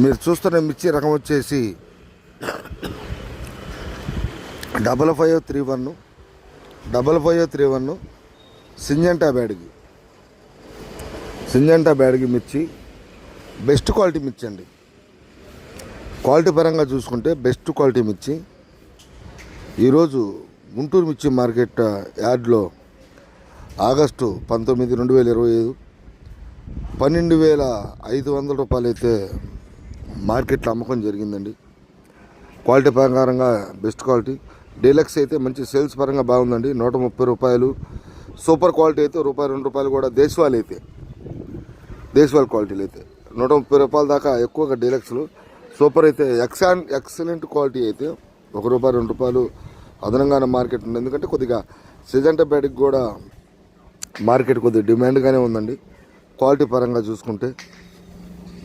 మీరు చూస్తున్న మిర్చి రకం వచ్చేసి double five three one double five three one Syngenta బ్యాడ్కి Syngenta బ్యాడ్కి మిర్చి. బెస్ట్ క్వాలిటీ మిర్చి అండి. క్వాలిటీ పరంగా చూసుకుంటే బెస్ట్ క్వాలిటీ మిర్చి. ఈరోజు గుంటూరు మిర్చి మార్కెట్ యార్డ్లో ఆగస్టు పంతొమ్మిది రెండు వేల ఇరవై ఐదు పన్నెండు వేల ఐదు వందల రూపాయలు అయితే మార్కెట్లో అమ్మకం జరిగిందండి. క్వాలిటీ ప్రకారంగా బెస్ట్ క్వాలిటీ. డీలక్స్ అయితే మంచి సేల్స్ పరంగా బాగుందండి. నూట ముప్పై రూపాయలు. సూపర్ క్వాలిటీ అయితే రూపాయి రెండు రూపాయలు కూడా. దేశవాళీ అయితే. దేశవాళీ క్వాలిటీలు అయితే. నూట ముప్పై రూపాయల దాకా ఎక్కువగా డీలక్స్లు. సూపర్ అయితే. ఎక్సాన్ ఎక్సలెంట్ క్వాలిటీ అయితే. ఒక రూపాయి రెండు రూపాయలు అదనంగానే మార్కెట్ ఉంది. ఎందుకంటే కొద్దిగా సిజంట బ్యాడ్కి కూడా మార్కెట్ కొద్దిగా డిమాండ్గానే ఉందండి. క్వాలిటీ పరంగా చూసుకుంటే.